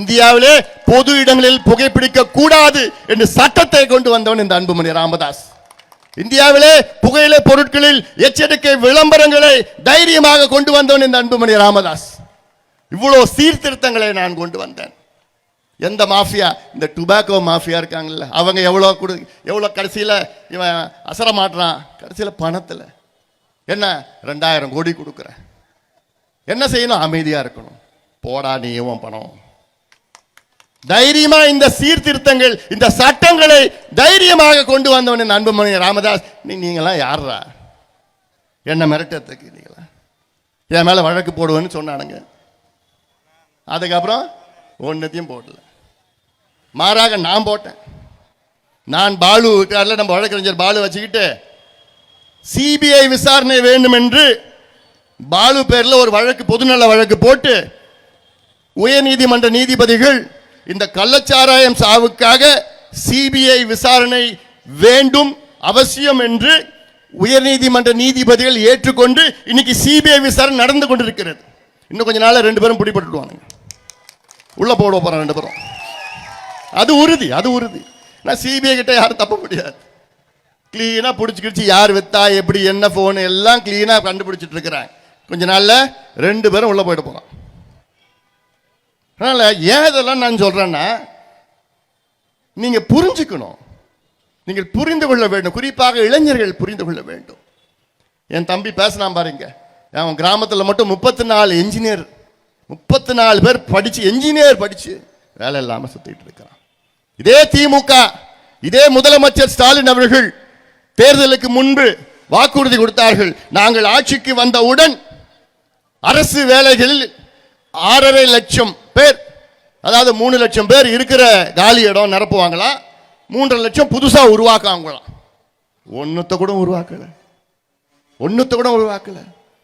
இந்தியாவிலே பொது இடங்களில் புகைப்பிடிக்க கூடாது என்று சட்டத்தை கொண்டு வந்தவன் இந்த அன்புமணி ராமதாஸ். இந்தியாவிலே புகையிலை பொருட்களில் எச்சரிக்கை விளம்பரங்களை தைரியமாக கொண்டு வந்தவன் இந்த அன்புமணி ராமதாஸ். இவ்வளோ சீர்திருத்தங்களை நான் கொண்டு வந்தேன். எந்த மாஃபியா? இந்த டுபாக்கோ மாஃபியா இருக்காங்கல்ல அவங்க எவ்வளோ கொடு எவ்வளோ கடைசியில் இவன் அசர மாட்டுறான்? கடைசியில் பணத்தில். என்ன? ரெண்டாயிரம் கோடி கொடுக்குறேன் என்ன செய்யணும்? அமைதியாக இருக்கணும். போடா நீ இவன் பணம். தைரியமா இந்த சீர்திருத்தங்கள் இந்த சட்டங்களை தைரியமாக கொண்டு வந்தவன் இந்த அன்புமணி ராமதாஸ். நீ நீங்களாம் யார்ரா என்ன மிரட்டத்துக்கு நீங்களா என் மேலே வழக்கு போடுவேன்னு சொன்னானுங்க. அதுக்கப்புறம் ஒன்றத்தையும் போடல. மாறாக நான் போட்டேன். நான் பாலு வீட்டாரில் நம்ம வழக்கறிஞர் பாலு வச்சுக்கிட்டு சிபிஐ விசாரணை வேண்டும் என்று பாலு பேரில் ஒரு வழக்கு பொதுநல வழக்கு போட்டு உயர்நீதிமன்ற நீதிபதிகள் இந்த கள்ளச்சாராயம் சாவுக்காக சிபிஐ விசாரணை வேண்டும் அவசியம் என்று உயர்நீதிமன்ற நீதிபதிகள் ஏற்றுக்கொண்டு இன்னைக்கு சிபிஐ விசாரணை நடந்து கொண்டிருக்கிறது. இன்னும் கொஞ்ச நாள் ரெண்டு பேரும் பிடிபட்டுடுவாங்க உள்ள போட போறோம் ரெண்டு பேரும். அது உறுதி அது உறுதி. நான் சிபிஐ கிட்ட யாரும் தப்ப முடியாது. கிளீனாக பிடிச்சி கிடிச்சு யார் வித்தா எப்படி என்ன ஃபோன் எல்லாம் கிளீனாக கண்டுபிடிச்சிட்டு இருக்கிறாங்க. கொஞ்ச நாளில் ரெண்டு பேரும் உள்ளே போயிட்டு போறான். அதனால் ஏன் இதெல்லாம் நான் சொல்கிறேன்னா நீங்கள் புரிஞ்சுக்கணும். நீங்கள் புரிந்து கொள்ள வேண்டும். குறிப்பாக இளைஞர்கள் புரிந்து கொள்ள வேண்டும். என் தம்பி பேசினான் பாருங்க. அவன் கிராமத்தில் மட்டும் முப்பத்தி நாலு என்ஜினியர் முப்பத்தி நாலு பேர் படித்து என்ஜினியர் படித்து வேலை இல்லாமல் சுற்றிட்டு இருக்கிறான். இதே திமுக இதே முதலமைச்சர் ஸ்டாலின் அவர்கள் தேர்தலுக்கு முன்பு வாக்குறுதி கொடுத்தார்கள். நாங்கள் ஆட்சிக்கு வந்தவுடன் அரசு வேலைகளில் ஆறரை லட்சம் பேர். அதாவது மூணு லட்சம் பேர் இருக்கிற காலி இடம் நிரப்புவாங்களாம் மூன்றரை லட்சம் புதுசாக உருவாக்குவாங்களாம் ஒன்றுத்த கூட உருவாக்கலை. ஒன்றுத்த கூட உருவாக்கலை.